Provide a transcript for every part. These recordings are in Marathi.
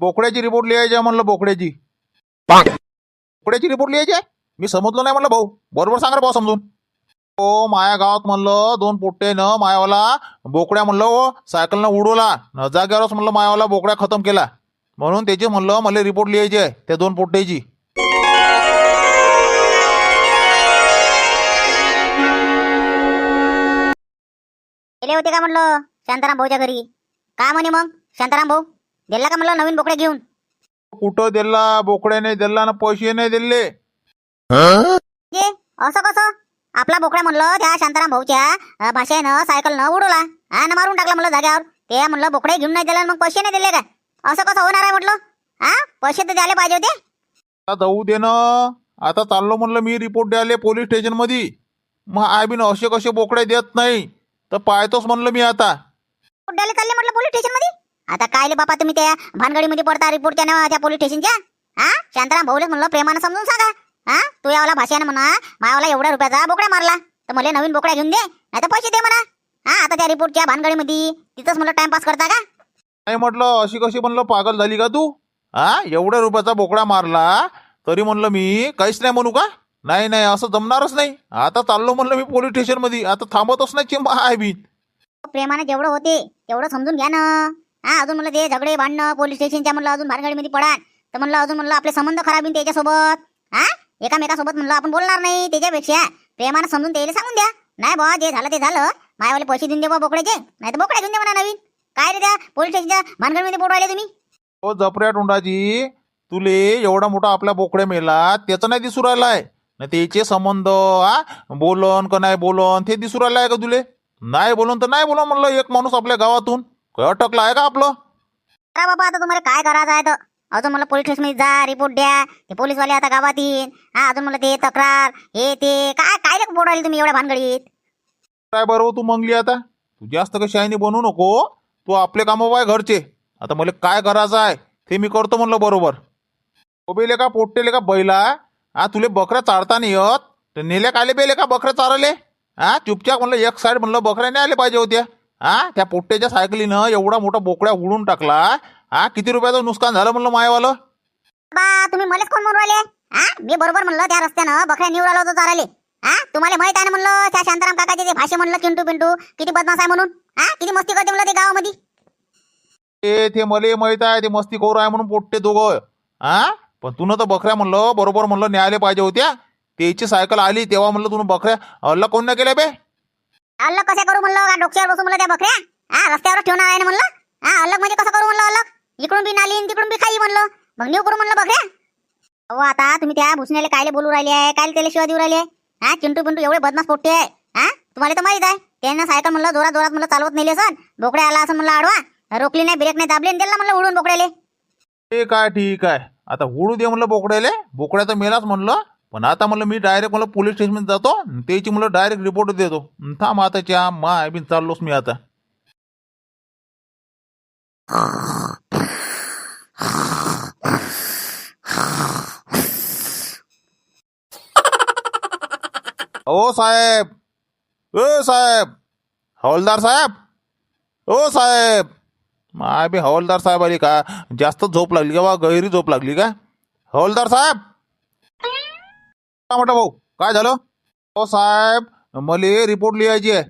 बोकड्याची रिपोर्ट लिहायची आहे म्हणलं बोकड्याची. बोकड्याची रिपोर्ट लिहायची आहे? मी समजलो नाही म्हणलं भाऊ. बरोबर सांगा रे भाऊ समजून. हो माया गावात म्हणलं दोन पोट्टेनं मायावाला बोकड्या म्हणलं हो सायकलनं उडवला. न जाग्यावरच म्हणलं मायावाला बोकड्या खतम केला. म्हणून त्याची म्हणलं मला रिपोर्ट लिहायची आहे त्या दोन पोट्ट्याची. गेले होते का म्हणलं शांताराम भाऊच्या घरी? का म्हणे मग? शांताराम भाऊ? दिला का म्हणलं नवीन बोकड्या घेऊन? कुठं दिला? बोकड्या नाही दिला ना पैसे नाही दिले. असं कसं? आपला बोकड्या म्हणलं त्या शांताराम भाऊच्या भाषेनं सायकलनं उडवला. हा ना मारून टाकला म्हणलं जाग्यावर ते म्हणलं बोकड्या घेऊन नाही दिला आणि मग पैसे नाही दिले का असं कसं होणार आहे म्हटलं? हा पैसे तर द्यायला पाहिजे होते. आता जाऊ दे ना. आता चाललो म्हणलं मी रिपोर्ट द्यायला पोलीस स्टेशनमध्ये मग आय बिन असे कसे बोकड्या देत नाही? तर पाहतोच म्हणलं मी आता. द्यायला चालले म्हटलं पोलीस स्टेशनमध्ये आता कायले बापा तुम्ही त्या भानगडीमध्ये पडता रिपोर्टच्या नावा त्या पोलीस स्टेशनच्या हा? शांताराम भाऊले म्हणलं प्रेमानं समजून सांगा. हा? तू यावाला भाषेनं म्हणा मायावाला एवढ्या रुपयाचा बोकड्या मारला. तर मला नवीन बोकड्या घेऊन दे नाही तर पैसे दे म्हणा. हा? आता त्या रिपोर्टच्या भानगडीमध्ये तिथंच म्हणलं टाइमपास करता का? नाही म्हटलं अशी कशी म्हणलं पागल झाली का तू? हा? एवढ्या रुपयाचा बोकडा मारला तरी म्हणलं मी काहीच नाही म्हणू का? नाही नाही असं जमणारच नाही. आता चाललो म्हणलं मी पोलीस स्टेशनमध्ये. आता थांबतच नाही चिंबा आहे बी प्रेमानं जेवढं होते तेवढं समजून घ्या ना. हा अजून म्हणलं ते झगडे भांडणं पोलीस स्टेशनच्या म्हणलं अजून भानगडीमध्ये पडा तर म्हणलं अजून म्हणलं आपले संबंध खराब येईन त्याच्यासोबत. हा? एकामेकासोबत म्हणलं आपण बोलणार नाही त्याच्यापेक्षा. प्रेमानं समजून त्याला सांगून द्या. नाही बा जे झालं ते झालं. मायावाले पैसे देऊन दे बा बोकड्याचे. नाही तर बोकड्या देऊन दे म्हणा नवीन. काय रे त्या पोलीस स्टेशनच्या भानगडीमध्ये बोलवायला तुम्ही? हो जपऱ्या टोंडाजी तुले एवढा मोठा आपल्या बोकड्या मेला त्याचं नाही दिसू राहिलाय. ना त्याचे संबंध हा? बोलन का नाही बोलन ते दिसू राहिलाय का तुले? नाही बोलून तर नाही बोलून म्हणलं एक माणूस आपल्या गावातून. काय अटकला आहे का आपलं अरे बाबा आता तुम्हाला काय करायचं आहे तर? अजून मला पोलीस स्टेशनमध्ये जा रिपोर्ट द्या. ते पोलीसवाले आता गावात येईन हा अजून मला ते तक्रार हे ते. काय काय रे तुम्ही एवढ्या भानगडीत? काय बरं हो तू मंगली आता? तू जास्त का शायनी बनवू नको तू आपले कामं बाय घरचे. आता मला काय करायचं आहे ते मी करतो म्हणलं बरोबर. बेले का पोट्टेले का बैला? हा तुले बकऱ्या चारता नाही येत. तर नेल्या काले बेले का बकऱ्या चारले? हा चुपचाप म्हणलं एक साईड म्हणलं बकऱ्या नाही आले पाहिजे होत्या. हा? त्या पोट्ट्याच्या सायकलीनं एवढा मोठा बोकड्या उडून टाकला हा? किती रुपयाचं नुकसान झालं म्हणलं मायवालं? बा तुम्ही मलाच कोण म्हणून राहिले? हा? मी बरोबर म्हणलं त्या रस्त्यानं बकऱ्या निवड होतो चाराले. हा? तुम्हाला माहीत आहे ना म्हणलं त्या शांताराम काकाचे ते भाषे म्हणलं चिंटू पिंटू किती बदमाश आहे म्हणून? हा? किती मस्ती करते म्हणलं ते गावामध्ये? ते ते मले माहीत आहे ते मस्ती करू आहे म्हणून पोट्टे दोघं. हा? पण तुनं तर बकऱ्या म्हणलं बरोबर म्हणलं न्यायला पाहिजे होत्या. त्याची सायकल आली तेव्हा म्हणलं तुनं बकऱ्या अल्ला कोण नाही केल्या बे? अलग कसे करू म्हणलं? का डोक्यावर बसू म्हणलं त्या बकऱ्या? हा रस्त्यावर ठेवणार आहे ना म्हणलं? हा अलग म्हणजे कसं करू म्हणलं अलग? इकडून बी नाली तिकडून बी खाई म्हणलं. मग नेऊ करू म्हणलं बकऱ्या? अहो आता तुम्ही त्या भुसण्याला कायले बोलू राहिले आहे? कायले त्याला शिवाय देऊ राहिले आहे? हा चिंटू पिंटू एवढे बदमाश पोट्टे आहे? हा तुम्हाला तर माहीत आहे. त्यांना सायकल म्हणलं जोरात जोरात म्हणलं चालवत नेले सण बोकड्या आला असं म्हणलं आडवा. रोखली नाही ब्रेक नाही दाबली आणि दिला म्हणलं उडून बोकड्याले. ठीक आहे ठीक आहे. आता उडू दे म्हणलं बोकड्याले. बोकड्या तर मेलाच म्हणलं. पण आता म्हणलं मी डायरेक्ट म्हणलं पोलीस स्टेशनमध्ये जातो त्याची म्हणलं डायरेक्ट रिपोर्ट देतो. थांब आता च्या माय बिन चाललोच मी आता. ओ साहेब. ओ साहेब. हवालदार साहेब. ओ साहेब. माय बी हवालदार साहेब आली का? जास्त झोप लागली का? बा गैरी झोप लागली का? हवालदार साहेब. का मोठा भाऊ? काय झालं? हो साहेब मले रिपोर्ट लिहायची आहे.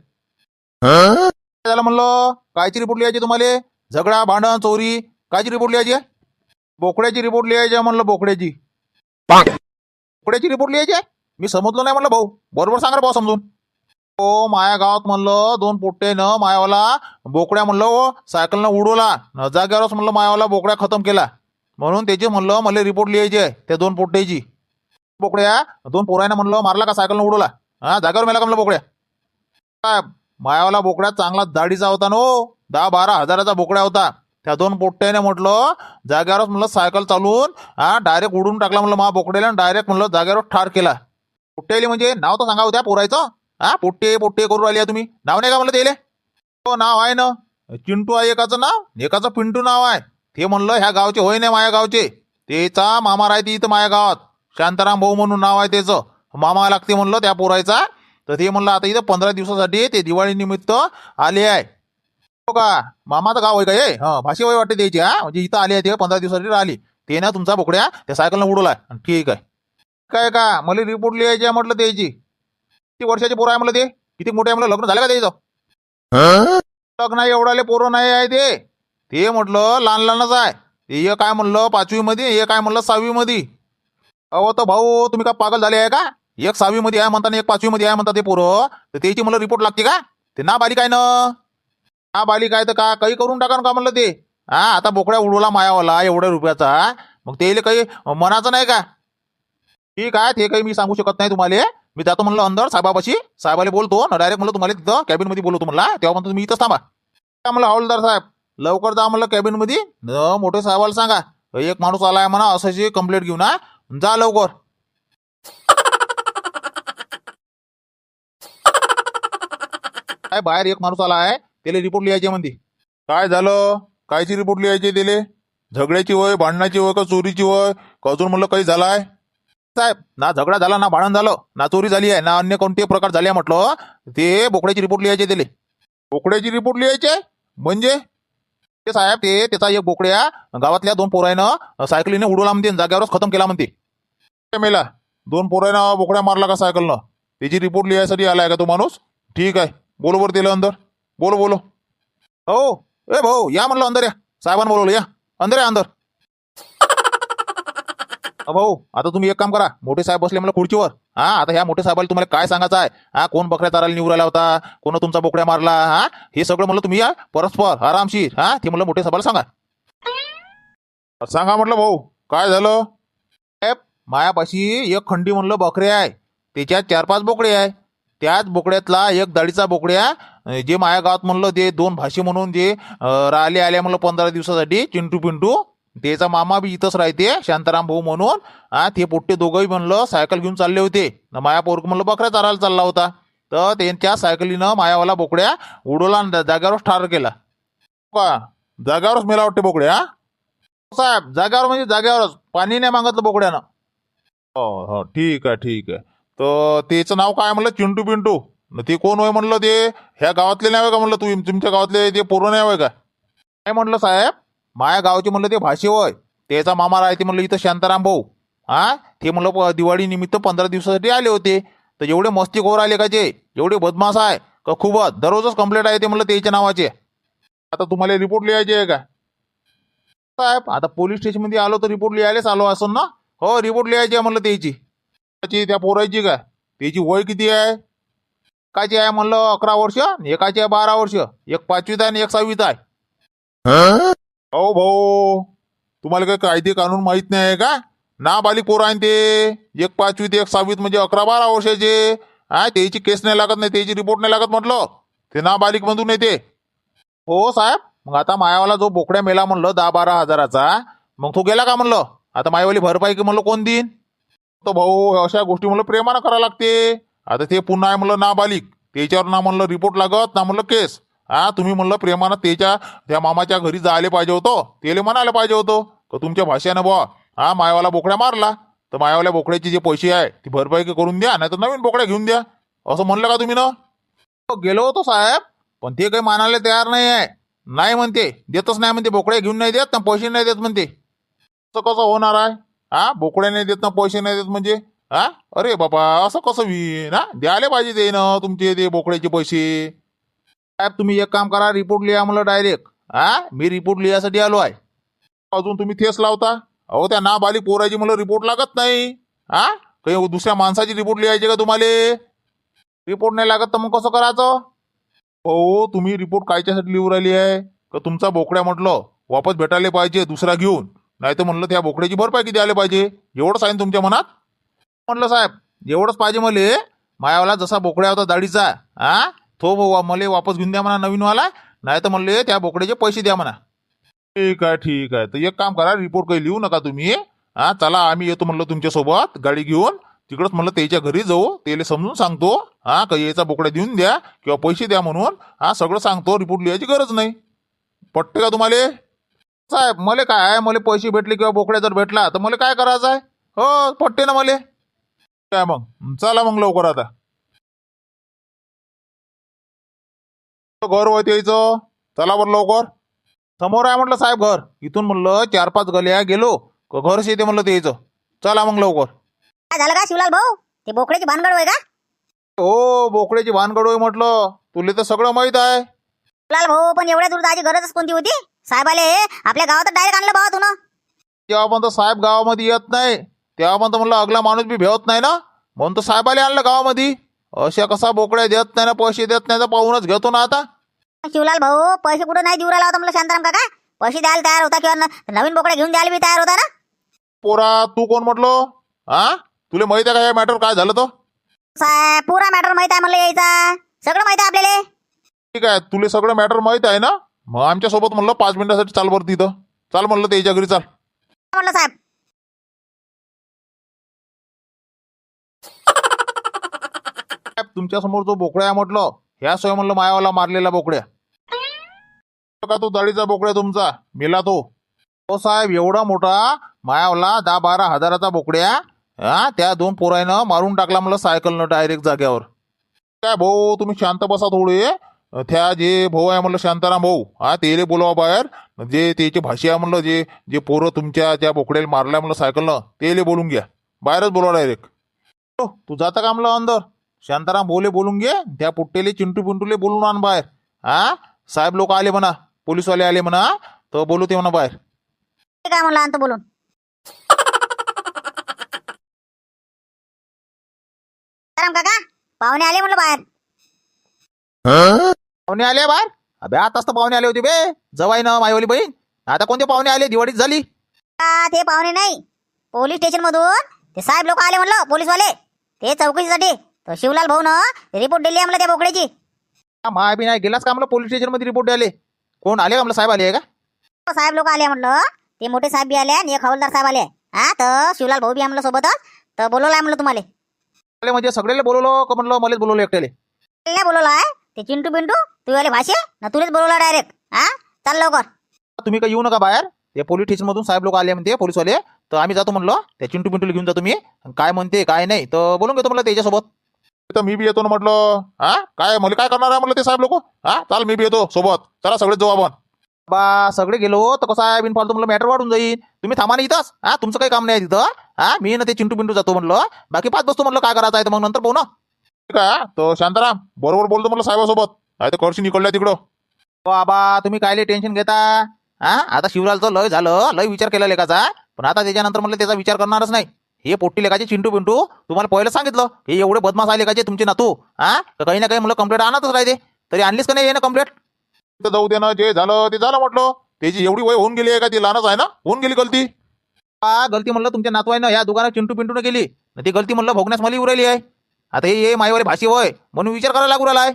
काय झालं म्हणलं? कायची रिपोर्ट लिहायची तुम्हाला? झगडा भांडण चोरी कायची रिपोर्ट लिहायची आहे? बोकड्याची रिपोर्ट लिहायची आहे म्हणलं बोकड्याची. बोकड्याची रिपोर्ट लिहायची आहे? मी समजलो नाही म्हणलं भाऊ. बरोबर सांगा रे भाऊ समजून. हो माया गावात म्हणलं दोन पोट्टेनं मायावाला बोकड्या म्हणलं हो सायकलनं उडवला. न जाग्यावरच म्हणलं मायावाला बोकड्या खतम केला. म्हणून त्याची म्हणलं मला रिपोर्ट लिहायची आहे त्या दोन पोट्ट्याची. पोकड्या दोन पोरायनं म्हणलं मारला का सायकलनं उडवला हा जागेवर मेला का म्हणलं बोकड्या मायावाला बोकड्या चांगला दाढीचा होता नो हो? दहा बारा हजाराचा बोकड्या होता. त्या दोन पोट्ट्याने म्हटलं जाग्यावरच म्हणलं सायकल चालवून हा डायरेक्ट उडून टाकला म्हणलं मा बोकड्याला डायरेक्ट म्हणलं जागेवर ठार केला. पोट्टेली म्हणजे नाव तर सांगा होत्या पोरायचं. हा पोट्टे पोट्टे करू राहिले तुम्ही. नाव नाही का म्हणलं त्याले? हो नाव आहे ना. चिंटू आहे एकाचं नाव? एकाचं पिंटू नाव आहे. ते म्हणलं ह्या गावचे होय नाही माया गावचे? त्याचा मामा राहते इथं माया गावात. शांताराम भाऊ म्हणून नाव आहे त्याचं. मामा लागते म्हणलं त्या पोरायचा. तर ते म्हणलं आता इथं पंधरा दिवसासाठी ते दिवाळी निमित्त आले आहे. हो का? मामाचं गाव आहे का हे? हा भाषे वय वाटते द्यायची हा? म्हणजे इथं आली आहे ते पंधरा दिवसासाठी आली ते ना तुमचा बोकड्या त्या सायकलनं उडवलाय ठीक आहे. काय का? मला रिपोर्ट लिहायची आहे म्हटलं द्यायची किती वर्षाचे पोरं आहे म्हटलं ते? किती मोठे आहे म्हटलं? लग्न झालं का त्याचं? लग्न एवढाले पोरं नाही आहे ते. ते म्हटलं लहान लहानच आहे. ते एक काय म्हणलं पाचवीमध्ये एक काय म्हणलं सहावी मध्ये अहो तर भाऊ तुम्ही का पागल झाले आहे का? एक सहावीमध्ये आहे म्हणता एक एक पाचवीमध्ये आहे म्हणता ते पोरं. तर त्याची मला रिपोर्ट लागते का? ते ना बालिक आहे ना? ना बालिक आहे तर का? काही करून टाका ना का म्हणलं ते? हा आता बोकड्या उडवला मायावाला एवढ्या रुपयाचा. मग ते काही मनाचं नाही का? ठीक आहे ते काही मी सांगू शकत नाही तुम्हाला. मी जातो म्हणलं अंदर साहेबापाशी. साहेबाला बोलतो ना डायरेक्ट म्हणलं तुम्हाला तिथं कॅबिनमध्ये बोलतो म्हणला. तेव्हा म्हणतो तुम्ही इथंच थांबा. काय म्हणलं हवालदार साहेब. लवकर जा म्हणलं कॅबिनमध्ये न मोठे साहेबाला सांगा. एक माणूस आलाय म्हणा असं कंप्लेंट घेऊन ना जा लवकर. काय बाहेर एक माणूस आला आहे त्याला रिपोर्ट लिहायचे म्हणते. काय झालं? कायची रिपोर्ट लिहायची त्याले? झगड्याची वय भांडणाची वय का चोरीची वय? का अजून म्हणलं काही झालाय? साहेब ना झगडा झाला ना भांडण झालं ना चोरी झाली आहे ना अन्य कोणते प्रकार झाले आहे म्हटलं ते बोकड्याची रिपोर्ट लिहायचे त्याले. बोकड्याची रिपोर्ट लिहायची आहे? म्हणजे? ते साहेब ते त्याचा एक बोकड्या गावातल्या दोन पोरायनं सायकलीने उडवला म्हणते आणि जाग्यावरच खतम केला म्हणते. मेला. दोन पोरांना बोकड्या मारला का सायकलनं? त्याची रिपोर्ट लिहायसाठी आलाय का तो माणूस? ठीक आहे. बोलो बरं दिलं अंदर. बोलो बोलो. हो. ए भाऊ या म्हणलं अंदर या. साहेबांना बोलवलं या. अंदर या अंदर. भाऊ आता तुम्ही एक काम करा. मोठे साहेब बसले मला खुर्चीवर. हा आता ह्या मोठे साहेबाला तुम्हाला काय सांगायचं आहे? हा कोण बकऱ्या चारायला निवरायला होता? कोण तुमचा बोकड्या मारला? हा हे सगळं म्हणलं तुम्ही या परस्पर आरामशीर. हा ते म्हणलं मोठे साहेबाला सांगा. सांगा म्हटलं भाऊ काय झालं? साहेब मायापाशी एक खंडी म्हणलं बकरे आहे. त्याच्यात चार पाच बोकडे आहे. त्याच बोकड्यातला एक दाढीचा बोकड्या जे माया गावात म्हणलं ते दोन भाषे म्हणून जे राहिले आले म्हणलं पंधरा दिवसासाठी चिंटू पिंटू. त्याचा मामा बी इथंच राहते शांताराम भाऊ म्हणून. हा ते पोट्टे दोघंही म्हणलं सायकल घेऊन चालले होते. माया पोरक म्हणलं बकऱ्या चालायला चालला होता. तर त्यांच्या सायकलीनं मायावाला बोकड्या उडवला जाग्यावरच ठार केला. का? जाग्यावरच मेला वाटते बोकड्या हा? साहेब जाग्यावर म्हणजे जाग्यावरच पाणी नाही मागतलं बोकड्यानं. हो हो. ठीक आहे ठीक आहे. तर त्याचं नाव काय म्हणलं? चिंटू पिंटू. न ते कोण होय म्हणलं ते? ह्या गावातले नाही का म्हणलं तुम्ही? तुमच्या गावातले ते पोरं नाही होय का? काय म्हणलं साहेब. माया गावचे म्हणलं ते भाषे होय. त्याचा मामा राहते म्हणलं इथं शांताराम भाऊ. हा ते म्हणलं दिवाळी निमित्त पंधरा दिवसासाठी आले होते. तर एवढे मस्तीखोर आले का जे एवढे बदमाश आहे. का खूपच? दररोजच कंप्लेंट आहे ते म्हणलं त्याच्या नावाचे. आता तुम्हाला रिपोर्ट लिहायचे आहे का? साहेब आता पोलीस स्टेशनमध्ये आलो तर रिपोर्ट लिहायलाच आलो असं ना? हो रिपोर्ट लिहायची आहे म्हणलं त्याची. त्याची त्या पोरायची का? त्याची वय किती आहे? एकाची आहे म्हणलं अकरा वर्ष आणि एकाची आहे बारा वर्ष. एक पाचवीत आहे आणि एक सहावीत आहे. हो? भाऊ तुम्हाला काही कायदे कानून माहीत नाही आहे का? ना बालिक पोरं आहे ते. एक पाचवीत एक सहावीत म्हणजे अकरा बारा वर्षाचे. हा त्याची केस नाही लागत नाही त्याची रिपोर्ट नाही लागत म्हटलं. ते ना बालिक मधून येते. हो साहेब मग आता मायावाला जो बोकड्या मेला म्हणलं दहा बारा हजाराचा मग तो गेला का म्हणलं? आता मायावाली भरपाई की म्हणलं कोण देईन? तर भाऊ अशा गोष्टी म्हणलं प्रेमानं करावं लागते. आता ते पुन्हा आहे म्हणलं नाबालिक त्याच्यावर ना म्हणलं रिपोर्ट लागत ना म्हणलं केस हा तुम्ही म्हणलं प्रेमानं त्याच्या त्या मामाच्या घरी जायला पाहिजे होतं. त्याला म्हणायला पाहिजे होतं. का तुमच्या भाषेनं बुवा हा मायावाला बोकड्या मारला. तर मायावाल्या बोकड्याचे जे पैसे आहे ती भरपाई करून द्या नाही तर नवीन बोकड्या घेऊन द्या. असं म्हणलं का तुम्ही ना? गेलो होतो साहेब पण ते काही मानायला तयार नाही आहे नाही म्हणते देतच नाही म्हणते बोकड्या घेऊन नाही देत ना पैसे नाही देत म्हणते. असं कसं होणार आहे? हा? बोकड्या नाही देत ना पैसे नाही देत म्हणजे? हा? अरे बाबा असं कसं होईन हा? द्यायला पाहिजे ते ना तुमचे ते बोकड्याचे पैसे. साहेब तुम्ही एक काम करा रिपोर्ट लिहा मला डायरेक्ट हा? मी रिपोर्ट लिहायसाठी आलो आहे. अजून तुम्ही तेच लावता? अहो त्या नाबालिक पोराची मला रिपोर्ट लागत नाही. हा? काही दुसऱ्या माणसाची रिपोर्ट लिहायची का तुम्हाला? रिपोर्ट नाही लागत तर मग कसं करायचं? हो तुम्ही रिपोर्ट कायच्यासाठी लिहू राहिली आहे? का तुमचा बोकड्या म्हटलं वापस भेटायला पाहिजे दुसरा घेऊन? नाही तर म्हणलं त्या बोकड्याची भरपाई किती आले पाहिजे? एवढंच आहे ना तुमच्या मनात? म्हणलं साहेब एवढंच पाहिजे मले. मायावाला जसा बोकड्या होता दाढीचा हा तो वा- मले वापस घेऊन द्या म्हणा नवीनवाला. नाही तर म्हणले त्या बोकड्याचे पैसे द्या म्हणा. ठीक आहे ठीक आहे. तर एक काम करा रिपोर्ट काही लिहू नका तुम्ही. हा चला आम्ही येतो म्हणलं तुमच्यासोबत गाडी घेऊन. तिकडंच म्हणलं त्याच्या घरी जाऊ त्याला समजून सांगतो. हा काही याचा बोकड्या देऊन द्या किंवा पैसे द्या म्हणून. हा सगळं सांगतो रिपोर्ट लिहायची गरज नाही. पटते का तुम्हाला? साहेब मला काय आहे? मला पैसे भेटले किंवा बोकड्या जर भेटला तर मला काय करायचं आहे? हो पटते ना मला. काय मग? चला मग लवकर आता. घर होय त्याचं चला बरं लवकर. समोर आहे म्हटलं साहेब घर. इथून म्हणलं चार पाच गल्या गेलो का घरच येते म्हणलं ते यायचं. चला मग लवकर. काय झालं का शिवलाल भाऊ? ते बोकड्याची भानगड होय का? हो बोकड्याची भानगड होय म्हटलं. तुला तर सगळं माहीत आहे. शिवलाल भाऊ पण एवढ्या दूर जायची गरजच कोणती होती? साहेबाले आपल्या गावात डायरेक्ट आणलं भावा तुनं पण साहेब गावामध्ये येत नाही. तेव्हा पण म्हणलं अगला माणूस बी भेवत नाही ना. म्हणून तर साहेबाले आणलं गावामध्ये. अशा कसा बोकड्या देत नाही ना पैसे देत नाही तर पाहूनच घेतो ना आता. शिवलाल भाऊ पैसे कुठं नाही देऊ राहिला होता म्हणलं शांताराम काका? पैसे द्यायला तयार होता किंवा न- नवीन बोकड्या घेऊन द्यायला बी तयार होता ना? पोरा तू कोण म्हटलं? हा तुला माहीत आहे का हे मॅटर काय झालं तर साहेब पुरा मॅटर माहीत आहे म्हणलं यायचा. सगळं माहीत आहे आपल्याला. ठीक आहे तुला सगळं मॅटर माहीत आहे ना? मग आमच्यासोबत म्हणलं पाच मिनिटासाठी चाल बरं तिथं. चाल म्हणलं त्याच्या घरी चाल. म्हणलं साहेब? तुमच्यासमोर जो बोकड्या आहे म्हटलं ह्या सोय म्हणलं मायावाला मारलेला बोकड्या. का तो दाढीचा बोकड्या तुमचा मेला तो. हो साहेब एवढा मोठा मायावला दहा बारा हजाराचा बोकड्या हा त्या दोन पोरायनं मारून टाकला म्हणलं सायकलनं डायरेक्ट जाग्यावर. काय भाऊ तुम्ही शांत बसा थोडे. त्या जे भाऊ आहे म्हणलं शांताराम भाऊ. हा तेले बोलवा बाहेर. जे त्याची भाषी आहे म्हणलं जे जे पोरं तुमच्या त्या बोकड्याला मारल्या म्हणलं सायकलनं तेले बोलून घ्या. बाहेरच बोलवा डायरेक्ट तू जाता का म्हणलं अंदर? शांताराम बोले बोलून घे त्या पुट्टेले चिंटू पिंटूले बोलून आण बाहेर. हा? साहेब लोक आले म्हणा पोलीसवाले आले म्हणा तर बोलू ते म्हणा बाहेर. आहे म्हणलं आणतो बोलून. शांताराम काका पाहुणे आले म्हणलं बाहेर. पाहुणे आले बाहेर? अबे आताच तर पाहुणे आले होते बे. जवाई ना मायवाली बहीण. आता कोणते पाहुणे आले? दिवाळीत झाली. ते पाहुणे नाही. पोलीस स्टेशन मधून ते साहेब लोक आले म्हणलं पोलीसवाले. ते चौकशीसाठी. तर शिवलाल भाऊ न रिपोर्ट दिली आहे म्हणलं त्या बोकड्याची. हा, माय बी नाही. गेलास का म्हणलं पोलीस स्टेशनमध्ये रिपोर्ट आले कोण आले का साहेब आले का? साहेब लोक आले म्हणलं. ते मोठे साहेब बी आले आणि एक हवालदार साहेब आले. हा तर शिवलाल भाऊ बी आहे म्हणलं सोबतच तर बोलवलं आहे म्हणलं तुम्हाला. आले म्हणजे सगळेले बोलवलं का म्हणलं? मलाच बोलवलं एकट्याले. नाही बोलवलं आहे. ते चिंटू पिंटू तू आले भाषे? ना तुलाच बोलवलं डायरेक्ट हा? चाल लवकर. तुम्ही काही येऊ नका बाहेर. ते पोलीस स्टेशन मधून साहेब लोक आले म्हणते पोलीसवाले तर आम्ही जातो म्हणलं त्या चिंटू पिंटूला घेऊन जातो मी काय म्हणते काय नाही. तर बोलून घेतो म्हणलं त्याच्यासोबत. तर मी बी येतो ना म्हटलं. हा? काय मला काय करणार आहे म्हणलं ते साहेब लोक? हा? चाल मी बी येतो सोबत. चला सगळेच जाऊ आपण. बा सगळे गेलो तर कसं आहे बिनफालतू म्हणलं मॅटर वाढून जाईल तुम्ही थांबा ना इथंच. हा तुमचं काही काम नाही आहे तिथं. हा मी ना ते चिंटू पिंटू जातो म्हणलं. बाकी पाच बसतो म्हणलं काय करायचं आहे तर मग नंतर पाहू ना. ठीक आहे तर शांताराम बरोबर बोलतो म्हणलं साहेबासोबत. आहे तर करशी निकडल्या तिकडं. बाबा तुम्ही कायले टेन्शन घेता? हा आता शिवलालचं लय झालं लय विचार केला लेखाचा पण आता त्याच्यानंतर म्हणलं त्याचा विचार करणारच नाही. हे पोट्टी लेखाचे चिंटू पिंटू तुम्हाला पहिलं सांगितलं हे एवढे बदमाश आहे लेखाचे तुमचे नातू. हा काही ना काही म्हणलं कंप्लेंट आणतच राहते. तरी आणलीच का नाही ये ना कंप्लेंट जाऊ दे ना जे झालं ते झालं म्हटलं. त्याची एवढी वय होऊन गेली आहे का? ती लहानच आहे ना? होऊन गेली गलती. हा गलती म्हणलं तुमच्या नातू आहे ना ह्या दुकानात चिंटू पिंटून गेली न ती गलती म्हणलं भोगण्यास मला उरायली आहे. आता हे ये माईवारी भाषी होय म्हणून विचार करायला लागू राहिला आहे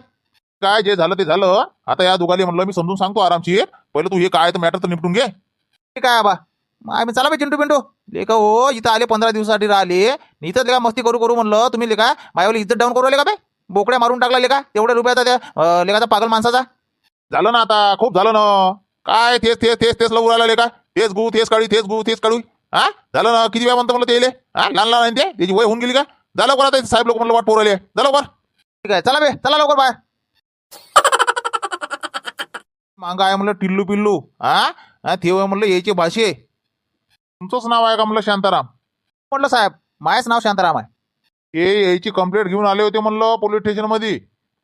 काय जे झालं ते झालं. आता या दुगाली म्हणलं मी समजून सांगतो आरामशीर पहिलं तू हे काय तर मॅटर तर निपटून घे. ठीक आहे बा आम्ही चला बे चिंटू पिंटू लेखा हो इथं आले पंधरा दिवसासाठी राहिले. इथं लेखा मस्ती करू करू म्हणलं. तुम्ही लेखा मायावली इज्जत डाऊन करू राहिले का बे? बोकड्या मारून टाकला लेखा तेवढ्या रुपयाचा त्या लेखाचा पागल माणसाचा. झालं ना आता खूप झालं ना. काय तेच तेच तेच तेच लवकर आला लेखा तेच गु तेच काढू तेच गु तेच काढू हा? झालं ना? किती वेळा म्हणतं म्हणलं ते हा? लहान लहान ते? त्याची वय होऊन गेली का? झालं लवकर आता साहेब लोक म्हणलं वाट पोरवले झालं ठीक आहे चला बे चला लवकर बाय मांग आहे म्हणलं टिल्लू पिल्लू. हा हा, ते होय म्हणलं यायचे भाषे. तुमचंच नाव आहे का म्हणलं शांताराम? म्हटलं साहेब मायच नाव शांताराम आहे. हे यायची कंप्लेंट घेऊन आले होते म्हणलं पोलीस स्टेशनमध्ये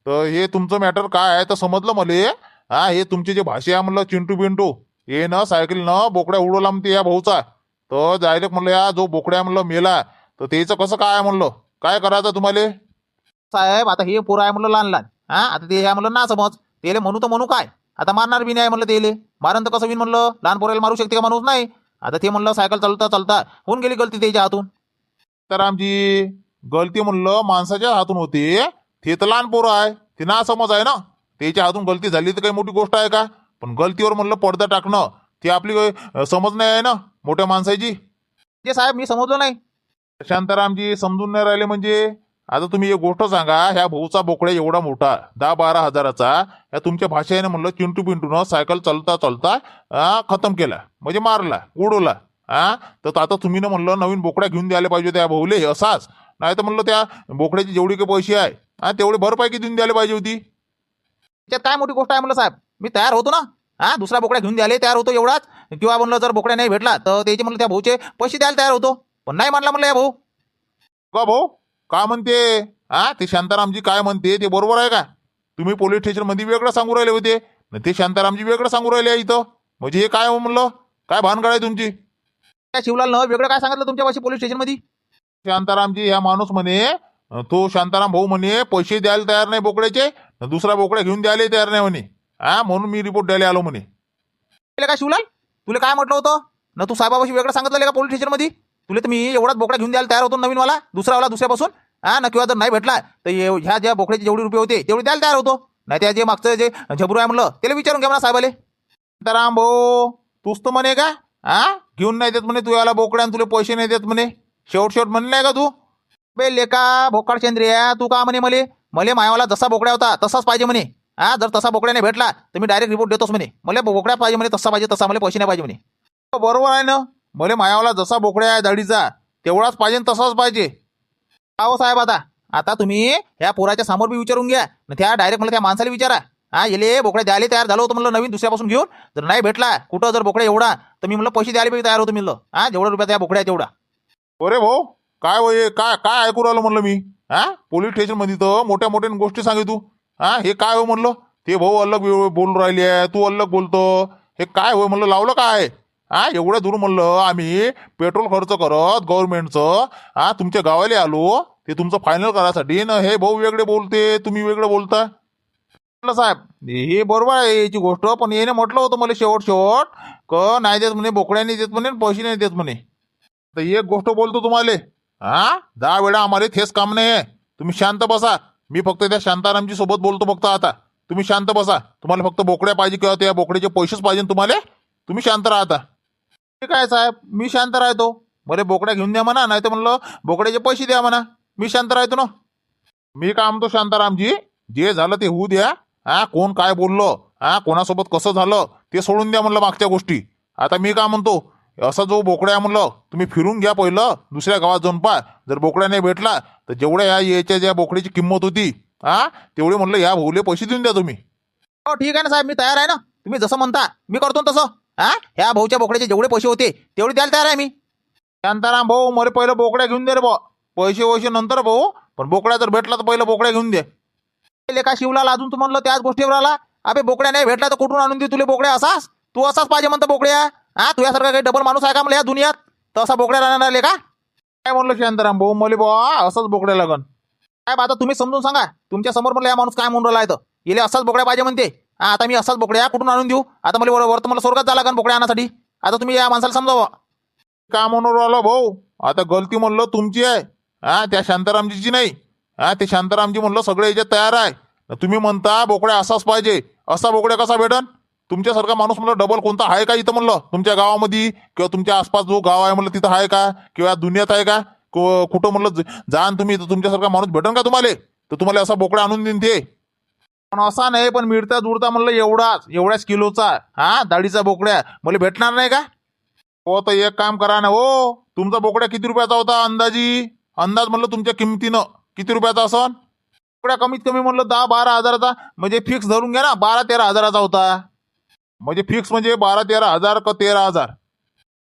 तर हे तुमचं मॅटर काय आहे तर समजलं मले. हा हे तुमचे जे भाषे आहे म्हणलं चिंटू पिंटू. हे ना सायकलनं बोकड्या उडवला म्हणते या भाऊचा. तर जायला म्हणलं या जो बोकड्या म्हणलं मेला. तर त्याचं कसं काय म्हणलं? काय करायचं तुम्हाला? साहेब आता हे पोरं आहे म्हणलं लहान लहान. हा? आता ते आहे म्हणलं ना समज तेले म्हणू तर म्हणू काय? आता मारणार बी नाही म्हणलं तेले मारण तर कसं बी म्हणलं? लहान पोराला मारू शकते का? माणूस नाही. आता ते म्हणलं सायकल चालता चालता होऊन गेली गलती त्याच्या हातून. तर आमची गलती म्हणलं माणसाच्या हातून होती. ते तर लहान पोरं आहे. ते ना समज आहे ना? त्याच्या हातून गलती झाली तर काही मोठी गोष्ट आहे का? पण गलतीवर म्हणलं पडदा टाकणं ती आपली समज नाही आहे ना? मोठ्या माणसाची. जे साहेब मी समजलो नाही. शांतारामजी समजून नाही राहिले म्हणजे? आता तुम्ही एक गोष्ट सांगा ह्या भाऊचा बोकड्या एवढा मोठा दहा बारा हजाराचा या तुमच्या भाषेने म्हणलं चिंटू पिंटून सायकल चालता चालता खतम केला म्हणजे मारला उडवला हा तर आता तुम्ही ना म्हणलं नवीन बोकड्या घेऊन द्यायला पाहिजे त्या भाऊले असाच. नाही तर म्हणलं त्या बोकड्याची जेवढे काही पैसे आहे हा तेवढे भरपाई देऊन द्यायला पाहिजे होती? त्याच्यात काय मोठी गोष्ट आहे म्हणलं साहेब? मी तयार होतो ना हा दुसरा बोकड्या घेऊन द्यायला तयार होतो एवढाच? किंवा म्हणलं जर बोकड्या नाही भेटला तर त्याचे म्हणलं त्या भाऊचे पैसे द्यायला तयार होतो. पण नाही म्हणला म्हणलं या भाऊ. का भाऊ? का म्हणते? हा ते शांतारामजी काय म्हणते ते बरोबर आहे का? तुम्ही पोलीस स्टेशनमध्ये वेगळं सांगू राहिले होते. न ते शांतारामजी वेगळं सांगू राहिले इथं. म्हणजे हे काय हो म्हणलं? काय भानगड आहे तुमची? त्या शिवलालनं वेगळं काय सांगितलं तुमच्यापाशी पोलीस स्टेशनमध्ये शांतारामजी ह्या माणूस म्हणे तो शांताराम भाऊ म्हणे पैसे द्यायला तयार नाही बोकड्याचे दुसरा बोकड्या घेऊन द्यायला तयार नाही म्हणे. हा म्हणून मी रिपोर्ट द्यायला आलो म्हणे. केलं का शिवलाल? तुला काय म्हटलं होतं? ना तू साहेबापाशी वेगळं सांगितलं का पोलीस स्टेशनमध्ये तुला तर मी एवढाच बोकडा घेऊन द्यायला तयार होतो नवीन वाला दुसरा वाला दुसऱ्यापासून? हा ना किंवा जर नाही भेटला तर ह्या ज्या बोकड्याचे जेवढे रुपये होते तेवढे द्यायला तयार होतो. नाही त्या जे मागचं जे झबरू आहे म्हणलं त्याला विचारून घ्या म्हणा साहेबाले. शांताराम भाऊ तूच तर म्हणे का? हा? घेऊन नाही देत म्हणे तू याला बोकड्या आणि तुला पैसे नाही देत म्हणे. शेवट शेवट म्हणले का तू? बे लेका भोकाड चंद्रिया तू का म्हणे मले? मले मायावाला जसा बोकड्या होता तसाच पाहिजे म्हणे. हा जर तसा बोकड्या नाही भेटला तर मी डायरेक्ट रिपोर्ट देतोच म्हणे. मला बोकड्या पाहिजे म्हणे तसा पाहिजे तसा मला पैसे नाही पाहिजे म्हणे. बरोबर आहे ना? मले मायावाला जसा बोकड्या आहे दाढीचा तेवढाच पाहिजे तसाच पाहिजे. आहो साहेब आता? आता तुम्ही ह्या पोराच्या समोर बी विचारून घ्या न त्या डायरेक्ट मला त्या माणसाला विचारा. हा येले बोकड्या द्यायला तयार झालं होतं म्हणलं नवीन दुसऱ्यापासून घेऊन. जर नाही भेटला कुठं जर बोकड्या एवढा तर मी म्हणलं पैसे द्यायला बी तयार होतो म्हणलं. हा जेवढा रुपया त्या बोकड्या आहे तेवढा. अरे भाऊ काय होय काय काय ऐकू राहिलो म्हणलं मी? हा पोलीस स्टेशनमध्ये तर मोठ्या मोठ्या गोष्टी सांगे तू. हा हे काय हो म्हणलं? ते भाऊ अलग बोलून राहिली आहे तू अलग बोलतो. हे काय होय म्हणलं? लावलं काय? हा एवढ्या दूर म्हणलं आम्ही पेट्रोल खर्च करत गव्हर्नमेंटचं हा तुमच्या गावाला आलो ते तुमचं फायनल करायसाठी ना हे भाऊ वेगळे बोलते तुम्ही वेगळं बोलता. म्हटलं साहेब हे बरोबर आहे याची गोष्ट पण येणे म्हटलं होतं मला शेवट शेवट क नाही देत म्हणे बोकड्या नाही देत म्हणे पैसे नाही देत म्हणे. तर एक गोष्ट बोलतो तुम्हाला हा दहा वेळा आम्हाला थेच काम नाही आहे तुम्ही शांत बसा. मी फक्त त्या शांतारामजी सोबत बोलतो फक्त आता. तुम्ही शांत बसा. तुम्हाला फक्त बोकड्या पाहिजे किंवा त्या बोकड्याचे पैसेच पाहिजे तुम्हाला. तुम्ही शांत राहता. ठीक आहे साहेब? मी शांत राहतो. बरे बोकड्या घेऊन द्या म्हणा नाही तर म्हणलं बोकड्याचे पैसे द्या म्हणा. मी शांत राहतो ना. मी काय म्हणतो शांतारामजी जे झालं ते होऊ द्या. हा कोण काय बोललं? हा कोणासोबत कसं झालं? ते सोडून द्या म्हणलं मागच्या गोष्टी. आता मी काय म्हणतो? असा जो बोकड्या आहे म्हणलं तुम्ही फिरून घ्या पहिलं दुसऱ्या गावात जाऊन पहा. जर बोकड्या नाही भेटला तर जेवढ्या या याच्या ज्या बोकड्याची किंमत होती हा तेवढे म्हणलं या भाऊले पैसे देऊन द्या तुम्ही. हो ठीक आहे ना साहेब मी तयार आहे ना. तुम्ही जसं म्हणता मी करतो ना तसं. हा? ह्या भाऊच्या बोकड्याचे जेवढे पैसे होते तेवढे द्यायला तयार आहे मी. शांताराम भाऊ मला पहिलं बोकड्या घेऊन दे रे भाऊ. पैसे वैसे नंतर भाऊ पण बोकड्या जर भेटला तर पहिलं बोकड्या घेऊन दे. लेखा शिवलाला अजून तू म्हणलं त्याच गोष्टीवर आला? अबे बोकड्या नाही भेटला तर कुठून आणून दे तुला बोकड्या असाच? तू असाच पाहिजे म्हणतो बोकड्या. हा तुझ्यासारखा काही डबल माणूस आहे का मला या दुनियात? तसा बोकड्या राहणार आले का? काय म्हणलं शांताराम भाऊ? मला बुवा असंच बोकड्या लागन. काय आता तुम्ही समजून सांगा. तुमच्यासमोर म्हणलं या माणूस काय म्हणून राहिला आहे तर येले असाच बोकड्या पाहिजे म्हणते. आता मी असाच बोकड्या कुठून आणून देऊ? आता मला वर तुम्हाला स्वर्गात जा का बोकड्या आणण्यासाठी आता तुम्ही या माणसाला समजावा. का म्हणून राहिलो भाऊ. आता गलती म्हणलं तुमची आहे. हा त्या शांतारामजीची नाही. हा ते शांतारामजी म्हणलं सगळे याच्यात तयार आहे. तुम्ही म्हणता बोकड्या असाच पाहिजे. असा बोकड्या कसा भेटन? तुमच्यासारखा माणूस म्हणलं डबल कोणता आहे का इथं? म्हणलं तुमच्या गावामध्ये किंवा तुमच्या आसपास जो गाव आहे म्हणलं तिथं आहे का? किंवा दुनियात आहे का? कुठं म्हणलं जाण तुम्ही तुमच्यासारखा माणूस भेटन का तुम्हाला? तर तुम्हाला असा बोकड्या आणून देईन ते. पण असा नाही पण मिळता जुळता म्हणलं एवढाच एवढ्याच किलोचा. हा दाढीचा बोकड्या. मला भेटणार नाही का? हो तर एक काम करा ना हो. तुमचा बोकड्या किती रुपयाचा होता अंदाजी? अंदाज म्हणलं तुमच्या किमतीनं. किती रुपयाचा असन? बोकड्या कमीत कमी म्हणलं दहा बारा हजाराचा. म्हणजे फिक्स धरून घ्या ना बारा तेरा हजाराचा होता. म्हणजे फिक्स म्हणजे बारा तेरा हजार का तेरा हजार?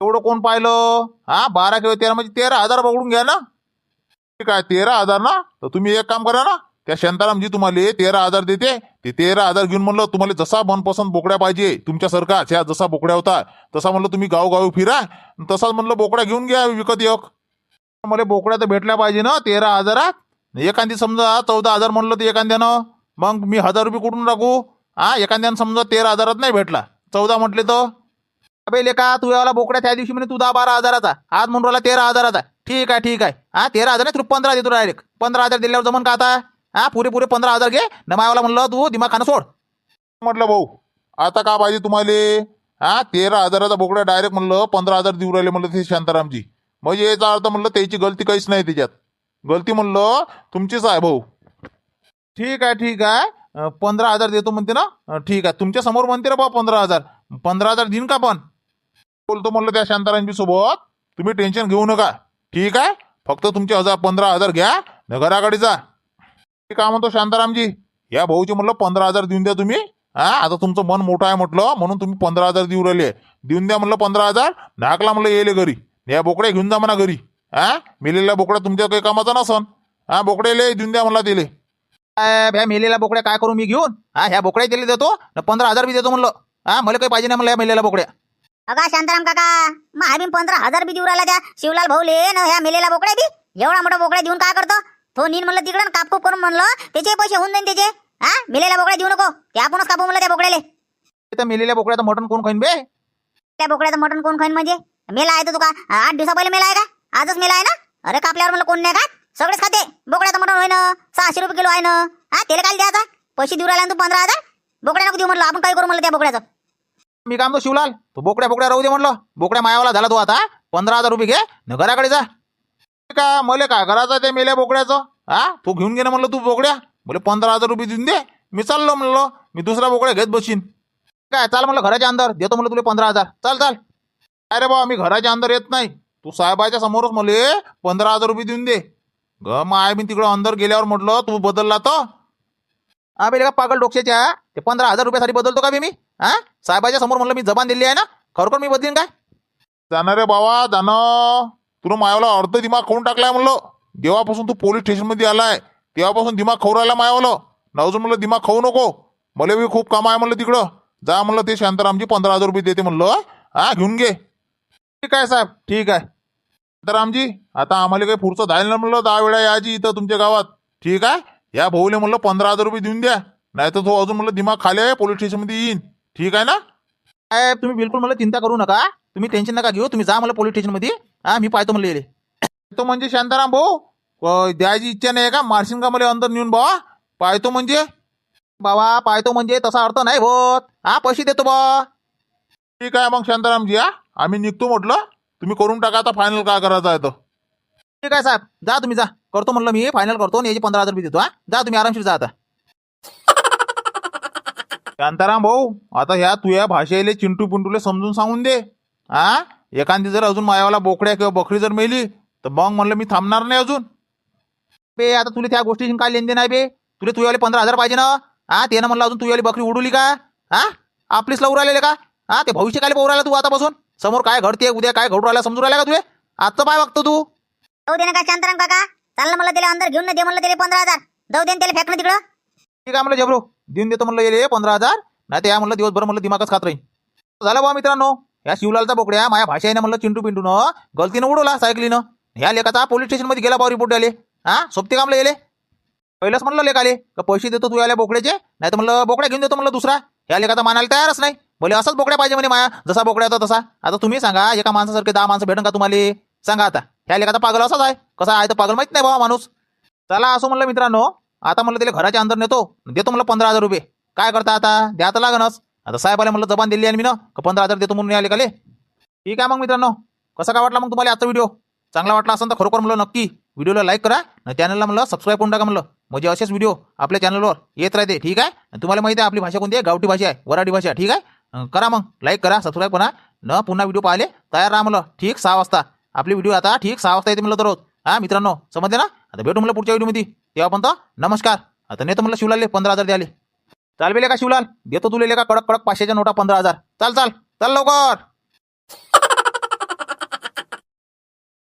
एवढं कोण पाहिलं? हा बारा किंवा तेरा म्हणजे तेरा हजार पकडून घ्या ना. ठीक आहे तेरा हजार ना? तर तुम्ही एक काम करा ना त्या शांतारामजी तुम्हाला तेरा हजार देते. ते तेरा हजार घेऊन म्हणलं तुम्हाला जसा मनपसंत बोकड्या पाहिजे तुमच्यासारखा ह्या जसा बोकड्या होता तसा म्हणलं तुम्ही गावगावी फिरा तसाच म्हणलं बोकड्या घेऊन घ्या विकत एक. मला बोकड्या तर भेटल्या पाहिजे ना तेरा हजारात एखादी समजा चौदा हजार म्हणलं तर एखाद्यानं मग मी हजार रुपये कुठून टाकू हा एखाद्यानं समजा तेरा हजारात नाही भेटला. चौदा म्हटले तर? अबे लेका तू याला बोकड्या त्या दिवशी म्हणे तू दहा बारा हजाराचा. आज म्हणून राहिला तेरा हजाराचा. ठीक आहे ठीक आहे. हा तेरा हजार नाही तू पंधरा देतो डायरेक्ट पंधरा हजार दिल्यावर जमन का आता? हा पुरे पुरे पंधरा हजार घे. न मायावाला म्हणलं तू दिमाग खाणं सोड. म्हटलं भाऊ आता का पाहिजे तुम्हाला? हा तेरा हजाराचा बोकडा डायरेक्ट म्हणलं पंधरा हजार देऊ राहिले म्हणलं ते शांतारामजी. म्हणजे याचा अर्थ म्हणलं त्याची गलती काहीच नाही त्याच्यात. गलती म्हणलं तुमचीच आहे भाऊ. ठीक आहे ठीक आहे. पंधरा हजार देतो म्हणते ना? ठीक आहे. तुमच्यासमोर म्हणते ना भाऊ पंधरा हजार. पंधरा हजार देईन का पण? बोलतो म्हणलं त्या शांतारामजी सोबत तुम्ही टेन्शन घेऊ नका. ठीक आहे? फक्त तुमचे हजार पंधरा हजार घ्या. न घराकडे जा. काय म्हणतो शांतारामजी या भाऊचे म्हणलं पंधरा हजार देऊन द्या तुम्ही. हा आता तुमचं मन मोठं आहे म्हटलं म्हणून तुम्ही पंधरा हजार देऊ राहिले. देऊन द्या म्हणलं पंधरा हजार नाकला म्हणलं येले घरी. या बोकड्या घेऊन जा म्हणा घरी. हा मेलेल्या बोकड्या तुमच्या काही कामाचा नसन. हा बोकड्याले देऊन द्या म्हणला दिले ह्या मेलेल्या बोकड्या काय करू मी घेऊन? हा ह्या बोकड्या दिले देतो न पंधरा हजार बी देतो म्हणलं. हा मला काही पाहिजे नाही म्हणलं ह्या मेलेल्या बोकड्या. अगा शांताराम काका महाबीन पंधरा हजार बी देऊ राहिला त्या शिवलाल भाऊले न ह्या मेलेला बोकड्या बी. एवढा मोठा बोकड्या देऊन काय करतो? तो नीन म्हणलं तिकडं कापकूप करून म्हणलं त्याचे पैसे होऊन जाईन त्याचे. हा? मेलेला बोकड्या देऊ नको. ते आपणच कापू म्हणलं त्या बोकड्याले. त्या मेलेल्या बोकड्याचं मटण कोण खाईन बे? त्या बोकड्याचं मटण कोण खाईन म्हणजे? मेला आहे तो तुका आठ दिवसा पहिले मेला आहे का? आजच मेला आहे ना? अरे कापल्यावर म्हणलं कोण नाही का सगळेच खाते. बोकड्याचं मटण होय ना सहाशे रुपये किलो आहे ना? हा त्याला काय द्यायचा? पैसे देऊ राहिला तू पंधरा हजार? बोकड्या नको देऊ म्हणलं आपण काय करू म्हणलं त्या बोकड्याचं? मी काय म्हणतो शिवलाल. तू बोकड्या बोकड्या राहू दे म्हणलं. बोकड्या मायावाला झाला तू आता. पंधरा हजार रुपये घे. न घराकडे जा. का? मला काय करायचं ते मेल्या बोकड्याचं? हा तू घेऊन घे ना म्हणलं तू बोकड्या. बोले पंधरा हजार रुपये देऊन दे. मी चाललो म्हणलं. मी दुसरा बोकड्या घेत बसीन काय चाल म्हणलं घराच्या अंदर. देतो म्हणलं तुला पंधरा हजार. चाल चाल. अरे बा मी घराच्या अंदर येत नाही. तू साहेबाच्या समोरच मले पंधरा हजार रुपये देऊन दे. ग माय मी तिकडं अंदर गेल्यावर म्हटलं तू बदलला तर? हा बेले का पागल डोक्याच्या ते पंधरा हजार रुपयासाठी बदलतो का बे मी? हा साहेबाच्या समोर म्हणलं मी जबान दिली आहे ना? खरोखर मी बदलीन काय? जाणार रे बाबा जाणं तुला मायावला अर्ध दिमाग खाऊन टाकलाय म्हणलं. जेव्हापासून तू पोलीस स्टेशनमध्ये आलाय. तेव्हापासून दिमाग खाऊ राहिला मायावलं. न अजून म्हणलं दिमाग खाऊ नको. मला बी खूप काम आहे म्हणलं तिकडं. जा म्हणलं ते शांतारामजी पंधरा हजार रुपये देते म्हणलं. हा घेऊन घे. ठीक आहे साहेब ठीक आहे. शांतारामजी आता आम्हाला काही पुढचं जायला नाही म्हणलं दहा वेळा यायची इथं तुमच्या गावात. ठीक आहे? या भाऊले म्हणलं पंधरा हजार रुपये देऊन द्या. नाही तर तो अजून म्हणलं दिमाग खाली आहे पोलीस स्टेशनमध्ये येईन. ठीक आहे ना? साहेब तुम्ही बिलकुल मला चिंता करू नका. तुम्ही टेन्शन नका घेऊ. तुम्ही जा मला पोलीस स्टेशनमध्ये. हा मी पाहतो म्हणले तो म्हणजे शांताराम भाऊ? द्यायची इच्छा नाही का? मार्शिंग का मला अंदर नेऊन बाबा पाहतो म्हणजे? बाबा पाहतो म्हणजे तसा अर्थ नाही होत. हा पैसे देतो बा. ठीक आहे मग शांतारामजी हा. आम्ही निघतो म्हटलं. तुम्ही करून टाका आता फायनल काय करायचं आहे तर. ठीक आहे साहेब. जा तुम्ही जा. करतो म्हणलं मी फायनल करतो. आणि पंधरा हजार रुपये देतो हा. जा तुम्ही आरामशीर जा आता. शांताराम भाऊ आता ह्या तुया भाषेले चिंटू पिंटूले समजून सांगून दे. हा? एखादी जर अजून मायावाला बोकड्या किंवा बकरी जर मेली तर मग म्हणलं मी थांबणार नाही अजून. बे आता तुला त्या गोष्टीची काय लेनदेन आहे बे? तुला तुझ्यावाले पंधरा हजार पाहिजे ना? हा त्यानं म्हणलं अजून तुझ्यावाली बकरी उडवली का? हा? आपलीच लवकर आलेले का? हा ते भविष्य काय पोहू राहिला तू आतापासून? समोर काय घडते उद्या काय घडू राहिला समजू राहिला का तुले? आजचं पाय बघतो तू. जाऊ दे ना का शांताराम काका. चाललं मला त्याला अंदर घेऊन ना दे म्हणलं त्याला पंधरा हजार. जाऊ दे ना त्याला फेकणं तिकडं. ठीक आहे म्हणलं जबरू देऊन देतो म्हणलं येले पंधरा हजार. नाही ते या म्हणलं दिवसभर म्हणलं दिमागच खात राहील झालं बा मित्रांनो. या शिवलालचा बोकड्या माझ्या भाषेने म्हणलं चिंटू पिंटूनं. गलतीनं उडवला सायकलीनं. ह्या लेखाचा पोलीस स्टेशनमध्ये गेला बा रिपोर्ट आले हा सोबते कामला येले पहिलंच म्हणलं लेखाले का पैसे देतो तू याला बोकड्याचे? नाही तर म्हणलं बोकड्या घेऊन देतो म्हणलं दुसरा. ह्या लेखाचा मानायला तयारच नाही. बोले असंच बोकड्या पाहिजे म्हणे माया जसा बोकड्या होता तसा. आता तुम्ही सांगा एका माणसासारखे दहा माणसं भेटन का तुम्हाला? सांगा आता. ह्या लेखाचा पागल असाच आहे. कसा आहे तर पागल माहीत नाही बाबा माणूस. चला असं म्हणलं मित्रांनो आता म्हणलं त्याला घराच्या अंदर नेतो. देतो म्हणलं पंधरा हजार रुपये. काय करता आता? द्या तर लागणच आता साहेबाला म्हणलं जबान दिली आणि मी ना का पंधरा हजार देतो म्हणून आले काले ठीक आहे मग मित्रांनो. कसा काय वाटला मग तुम्हाला आजचा व्हिडिओ चांगला वाटला असेल तर खरोखर म्हणलं नक्की व्हिडिओला लाईक करा. आणि चॅनलला म्हणलं सबस्क्राईब करून टाका म्हणलं. म्हणजे असेच व्हिडिओ आपल्या चॅनलवर येत राहते ठीक आहे? आणि तुम्हाला माहिती आहे आपली भाषा कोणती आहे? गावठी भाषा आहे वराठी भाषा आहे ठीक आहे? करा मग लाईक करा सबस्क्राईब करा. न पुन्हा व्हिडिओ पाहिले तयार राहा म्हणलं ठीक सहा वाजता. आपली व्हिडिओ आता ठीक सहा वाजता येते म्हणलं दररोज. हा मित्रांनो समजले ना? आता भेटू म्हणलं पुढच्या व्हिडिओमध्ये तेव्हा पण नमस्कार. आता नेतो म्हणलं शिवलाले पंधरा हजार द्याले. चाल बेले का शिवलाल? देतो तुले का कडक कडक पाचशेच्या नोटा पंधरा हजार. चाल चाल. चाल लवकर.